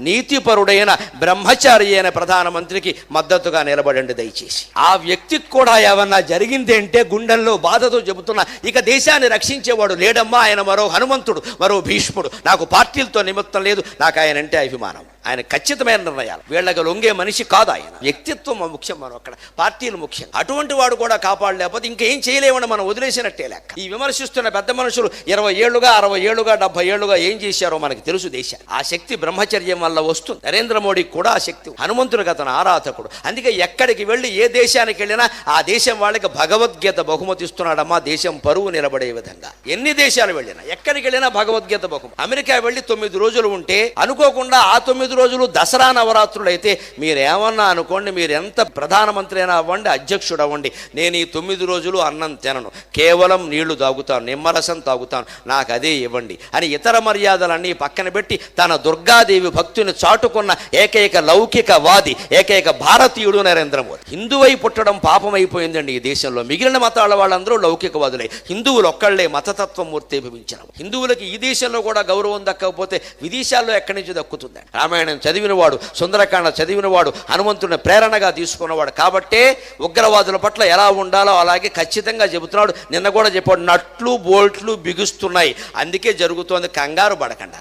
నీతిపరుడైన బ్రహ్మచారి అయిన ప్రధానమంత్రికి మద్దతుగా నిలబడండి దయచేసి. ఆ వ్యక్తికి కూడా ఏమన్నా జరిగింది అంటే గుండెల్లో బాధతో చెబుతున్నా ఇక దేశాన్ని రక్షించేవాడు లేడమ్మా ఆయన మరో హనుమంతుడు మరో భీష్ముడు. నాకు పార్టీలతో నిమిత్తం లేదు నాకు ఆయన అంటే అభిమానం. ఆయన ఖచ్చితమైన నిర్ణయాలు. వీళ్ళకి లొంగే మనిషి కాదు ఆయన. వ్యక్తిత్వం ముఖ్యం మనం అక్కడ. పార్టీలు ముఖ్యం. అటువంటి వాడు కూడా కాపాడలేకపోతే ఇంకేం చేయలేమని మనం వదిలేసినట్టే లెక్క. ఈ విమర్శిస్తున్న పెద్ద మనుషులు ఇరవై ఏళ్ళుగా అరవై ఏళ్ళుగా డెబ్బై ఏళ్ళుగా ఏం చేశారో మనకి తెలుసు దేశం ఆ శక్తి బ్రహ్మచర్యం వల్ల వస్తుంది. నరేంద్ర మోడీకి కూడా ఆ శక్తి హనుమంతుడు అతను ఆరాధకుడు. అందుకే ఎక్కడికి వెళ్ళి ఏ దేశానికి వెళ్ళినా ఆ దేశం వాళ్ళకి భగవద్గీత బహుమతి ఇస్తున్నాడమ్మా దేశం పరువు నిలబడే విధంగా. ఎన్ని దేశాలు వెళ్ళినా ఎక్కడికి వెళ్ళినా భగవద్గీత బహుమతి. అమెరికా వెళ్ళి తొమ్మిది రోజులు ఉంటే అనుకోకుండా ఆ తొమ్మిది రోజులు దసరా నవరాత్రులు అయితే మీరేమన్నా అనుకోండి మీరు ఎంత ప్రధానమంత్రి అయినా అవ్వండి అధ్యక్షుడు అవ్వండి నేను ఈ తొమ్మిది రోజులు అన్నం తినను. కేవలం నీళ్ళు తాగుతాను నిమ్మరసం తాగుతాను. నాకు అదే ఇవ్వండి అని ఇతర మర్యాదలన్నీ పక్కన పెట్టి తన దుర్గాదేవి భక్తుని చాటుకున్న ఏకైక లౌకికవాది ఏకైక భారతీయుడు నరేంద్ర మోదీ. హిందువై పుట్టడం పాపం అయిపోయిందండి ఈ దేశంలో. మిగిలిన మతాల వాళ్ళందరూ లౌకికవాదులే. హిందువులు ఒక్కళ్ళే మతతత్వం మూర్తిభవించిన హిందువులకి ఈ దేశంలో కూడా గౌరవం దక్కకపోతే విదేశాల్లో ఎక్కడి నుంచి దక్కుతుంది రామాయణ చదివినవాడు సుందరకాండ చదివినవాడు హనుమంతుడిని ప్రేరణగా తీసుకున్నవాడు. కాబట్టే ఉగ్రవాదుల పట్ల ఎలా ఉండాలో అలాగే ఖచ్చితంగా చెబుతున్నాడు. నిన్న కూడా చెప్పాడు నట్లు బోల్ట్లు బిగుస్తున్నాయి. అందుకే జరుగుతోంది కంగారు పడకండి